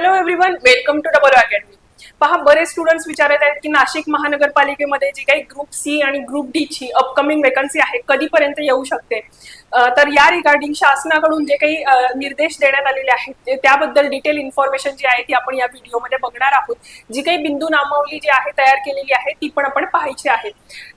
Hello everyone, welcome to Double Academy. पहा बरेच students विचारत आहेत की नाशिक महानगरपालिकेमध्ये जी काही ग्रुप सी आणि ग्रुप डी ची अपकमिंग वेकन्सी आहे कधीपर्यंत येऊ शकते? तर या रिगार्डिंग शासनाकडून जे काही निर्देश देण्यात आलेले आहेत त्याबद्दल डिटेल इन्फॉर्मेशन जी आहे ती आपण या व्हिडिओमध्ये बघणार आहोत. जी काही बिंदू नामावली जी आहे तयार केलेली आहे ती पण आपण पाहायची आहे.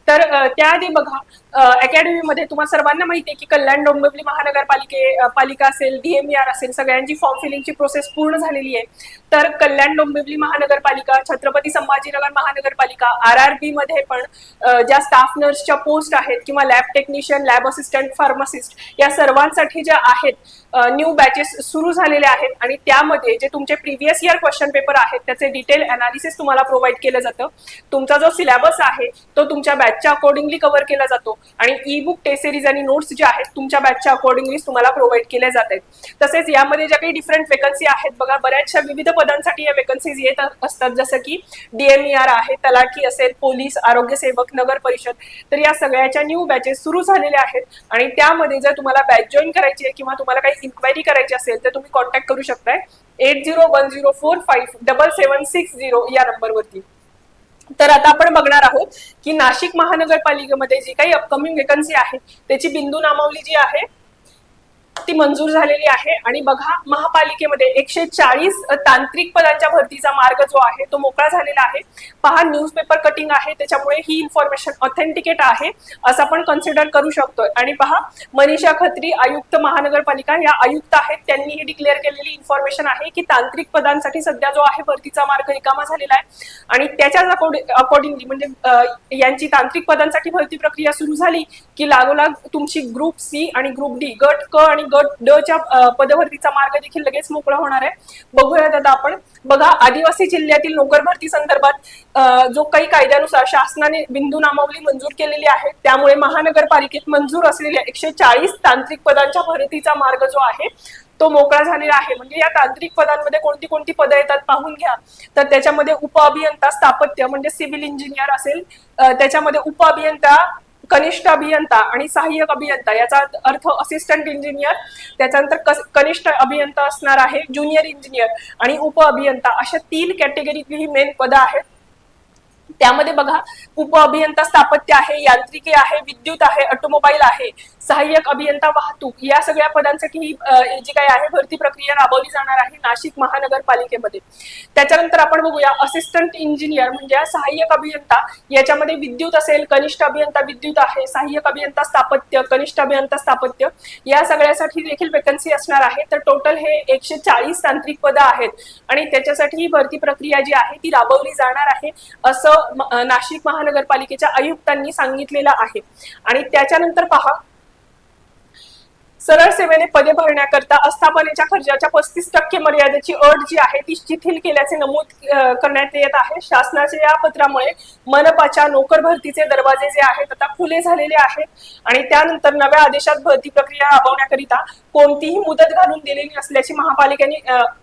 तर त्याआधी बघा अकॅडमीमध्ये तुम्हाला सर्वांना माहिती आहे की कल्याण डोंबिवली महानगरपालिके पालिका असेल डीएमआर असेल सगळ्यांची फॉर्म फिलिंगची प्रोसेस पूर्ण झालेली आहे. तर कल्याण डोंबिवली महानगरपालिका छत्रपती संभाजीनगर महानगरपालिका आर आर बी मध्ये पण ज्या स्टाफ नर्सच्या पोस्ट आहेत किंवा lab technician lab assistant pharmacist या सर्वांसाठी ज्या आहेत न्यू बॅचेस सुरू झालेले आहेत आणि त्यामध्ये जे तुमचे प्रिव्हियस इयर क्वेश्चन पेपर आहेत त्याचे डिटेल अनालिसिस तुम्हाला प्रोव्हाइड केलं जातं. तुमचा जो सिलेबस आहे तो तुमच्या बॅचच्या अकॉर्डिंगली कव्हर केला जातो आणि ई बुक टेसेरीज आणि नोट्स जे आहेत तुमच्या बॅचच्या अकॉर्डिंगली तुम्हाला प्रोव्हाइड केले जात आहेत. तसेच यामध्ये ज्या काही डिफरंट वेकन्सी आहेत बघा बऱ्याचशा विविध पदांसाठी या वेकन्सीज येत असतात. जसं की डीएमईआर आहे तलाठी असेल पोलीस आरोग्य सेवक नगर परिषद तर या सगळ्याच्या न्यू बॅचेस सुरू झालेल्या आहेत. आणि त्यामध्ये जर तुम्हाला बॅच जॉईन करायची आहे किंवा तुम्हाला काही इन्क्वायरी करायची असेल तर तुम्ही कॉन्टॅक्ट करू शकताय. Eight zero one zero four five double seven six zero या नंबरवरती तर आता आपण बघणार आहोत की नाशिक महानगरपालिकेमध्ये जी काही अपकमिंग वेकन्सी आहे त्याची बिंदू नामावली जी आहे ती मंजूर झालेली आहे. आणि बघा महापालिकेमध्ये एकशे चाळीस तांत्रिक पदांच्या भरतीचा मार्ग जो आहे तो मोकळा झालेला आहे. पहा न्यूजपेपर कटिंग आहे त्याच्यामुळे ही इन्फॉर्मेशन ऑथेंटिकेट आहे असं आपण कन्सिडर करू शकतोय. आणि पहा मनीषा खत्री आयुक्त महानगरपालिका या आयुक्त आहेत त्यांनी ही डिक्लेअर केलेली इन्फॉर्मेशन आहे की तांत्रिक पदांसाठी सध्या जो आहे भरतीचा मार्ग रिकामा झालेला आहे. आणि त्याच्याच अकॉर्डिंगली म्हणजे यांची तांत्रिक पदांसाठी भरती प्रक्रिया सुरू झाली की लागोलाग तुमची ग्रुप सी आणि ग्रुप डी गट क आणि ड च्या पदभरतीचा मार्ग देखील लगेच मोकळा होणार आहे. बघूयात आता आपण. बघा आदिवासी जिल्ह्यातील नोकर भरती संदर्भात जो काही कायद्यानुसार शासनाने बिंदू नामावली मंजूर केलेली आहे त्यामुळे महानगरपालिकेत मंजूर असलेल्या एकशे चाळीस तांत्रिक पदांच्या भरतीचा मार्ग जो आहे तो मोकळा झालेला आहे. म्हणजे या तांत्रिक पदांमध्ये कोणती कोणती पदं येतात पाहून घ्या. तर त्याच्यामध्ये उप अभियंता स्थापत्य म्हणजे सिव्हिल इंजिनियर असेल त्याच्यामध्ये उप अभियंता कनिष्ठ अभियंता आणि सहाय्यक अभियंता याचा अर्थ असिस्टंट इंजिनियर त्याच्यानंतर कस- कनिष्ठ अभियंता असणार आहे ज्युनियर इंजिनियर आणि उप अभियंता अशा तीन कॅटेगरीतली ही मेन पदं आहेत. त्यामध्ये बघा उप अभियंता स्थापत्य आहे यांत्रिकी आहे विद्युत आहे ऑटोमोबाईल आहे सहाय्यक अभियंता वाहतूक या सगळ्या पदांसाठी ही जी काही आहे भरती प्रक्रिया राबवली जाणार आहे नाशिक महानगरपालिकेमध्ये. त्याच्यानंतर आपण बघूया असिस्टंट इंजिनियर म्हणजे सहाय्यक अभियंता याच्यामध्ये विद्युत असेल कनिष्ठ अभियंता विद्युत आहे सहाय्यक अभियंता स्थापत्य कनिष्ठ अभियंता स्थापत्य या सगळ्यासाठी देखील वेकन्सी असणार आहे. तर टोटल हे एकशे चाळीस तांत्रिक पदं आहेत. आणि त्याच्यासाठी ही भरती प्रक्रिया जी आहे ती राबवली जाणार आहे. असं नाशिक महानगरपालिकेच्या आयुक्तांनी सांगितलेलं आहे. आणि त्याच्यानंतर पहा सरळ सेवेने पदे भरण्याकरता आस्थापनेच्या खर्चाच्या पस्तीस टक्के मर्यादेची अट जी आहे ती शिथिल केल्याचे नमूद करण्यात येत आहे. शासनाच्या या पत्रामुळे मनपाच्या नोकर भरतीचे दरवाजे जे आहेत आता खुले झालेले आहेत. आणि त्यानंतर नव्या आदेशात भरती प्रक्रिया राबवण्याकरिता कोणतीही मुदत घालून दिलेली नसल्याची महापालिकेने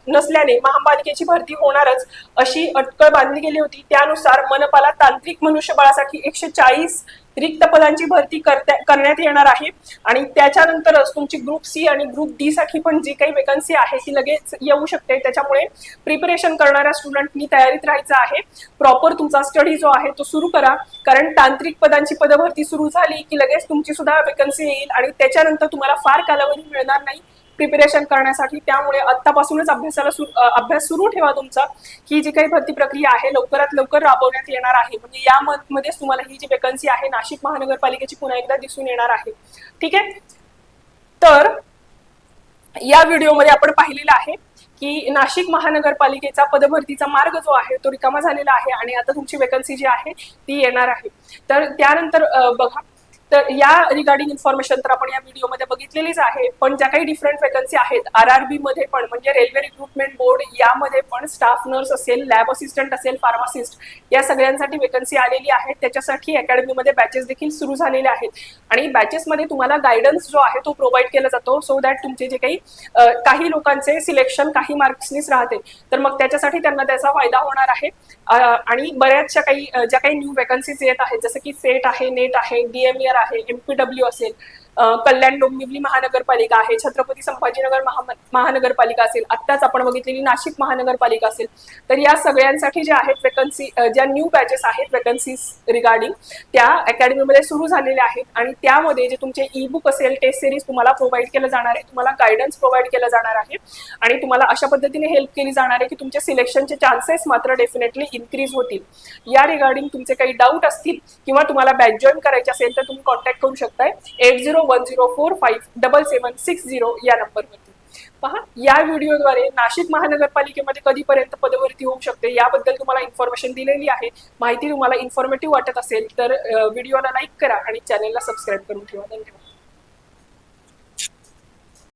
नसल्याने महापालिकेची भरती होणारच अशी अटकळ बांधली गेली होती. त्यानुसार मनपाला तांत्रिक मनुष्यबळासाठी एकशे चाळीस रिक्त पदांची भरती करता- करण्यात येणार आहे. आणि त्याच्यानंतरच तुमची ग्रुप सी आणि ग्रुप डी साठी पण जी काही वेकन्सी आहे ती लगेच येऊ शकते. त्याच्यामुळे प्रिपरेशन करणाऱ्या स्टुडंटनी तयारीत राहायचं आहे. प्रॉपर तुमचा स्टडी जो आहे तो सुरू करा. कारण तांत्रिक पदांची पदभरती सुरू झाली की लगेच तुमची सुद्धा वेकन्सी येईल आणि त्याच्यानंतर तुम्हाला फार कालावधी मिळणार नाही. प्रिपरेशन करण्यासाठी. त्यामुळे आत्तापासूनच अभ्यासाला सुरू अभ्यास सुरू ठेवा तुमचा ही जी काही भरती प्रक्रिया आहे लवकरात लवकर राबवण्यात येणार आहे. म्हणजे या मध्येच तुम्हाला ही जी वेकन्सी आहे नाशिक महानगरपालिकेची पुन्हा एकदा दिसून येणार आहे. ठीक आहे? तर या व्हिडिओमध्ये आपण पाहिलेलं आहे की नाशिक महानगरपालिकेचा पदभरतीचा मार्ग जो आहे तो रिकामा झालेला आहे आणि आता तुमची वेकन्सी जी आहे ती येणार आहे. तर त्यानंतर बघा तर या रिगार्डिंग इन्फॉर्मेशन तर आपण या व्हिडिओमध्ये बघितलेलीच आहे. पण ज्या काही डिफरंट वेकन्सी आहेत आर आर बी मध्ये पण म्हणजे रेल्वे रिक्रुटमेंट बोर्ड यामध्ये पण स्टाफ नर्स असेल लॅब असिस्टंट असेल फार्मासिस्ट या सगळ्यांसाठी वेकन्सी आलेली आहे. त्याच्यासाठी अकॅडमीमध्ये बॅचेस देखील सुरू झालेले आहेत. आणि बॅचेसमध्ये तुम्हाला गायडन्स जो आहे तो प्रोव्हाइड केला जातो सो दॅट तुमचे जे काही काही लोकांचे सिलेक्शन काही मार्क्सनीच राहते. तर मग त्याच्यासाठी त्यांना त्याचा फायदा होणार आहे. आणि बऱ्याचशा काही ज्या काही न्यू वेकन्सीज येत आहेत जसं की सेट आहे नेट आहे डीएमईआर आहे एमपीडब्ल्यू असेल. कल्याण डोंबिवली महानगरपालिका आहे छत्रपती संभाजीनगर महा महानगरपालिका असेल आत्ताच आपण बघितलेली नाशिक महानगरपालिका असेल तर या सगळ्यांसाठी ज्या आहेत वेकन्सी ज्या न्यू बॅचेस आहेत वेकन्सीज रिगार्डिंग त्या अकॅडमीमध्ये सुरू झालेल्या आहेत आणि त्यामध्ये जे तुमचे ई बुक असेल टेस्ट सिरीज तुम्हाला प्रोव्हाइड केलं जाणार आहे तुम्हाला गायडन्स प्रोव्हाइड केलं जाणार आहे आणि तुम्हाला अशा पद्धतीने हेल्प केली जाणार आहे की तुमचे सिलेक्शनचे चान्सेस मात्र डेफिनेटली इन्क्रीज होतील. या रिगार्डिंग तुमचे काही डाऊट असतील किंवा तुम्हाला बॅच जॉईन करायचे असेल तर तुम्ही कॉन्टॅक्ट करू शकताय. Eight zero one zero four five double seven six zero या नंबरवरती. पहा या व्हिडिओद्वारे नाशिक महानगरपालिकेमध्ये कधीपर्यंत पदवर्ती होऊ शकते याबद्दल तुम्हाला इन्फॉर्मेशन दिलेली आहे. माहिती तुम्हाला इन्फॉर्मेटिव्ह वाटत असेल तर व्हिडिओला लाईक करा आणि चॅनेलला सबस्क्राईब करून ठेवा. धन्यवाद.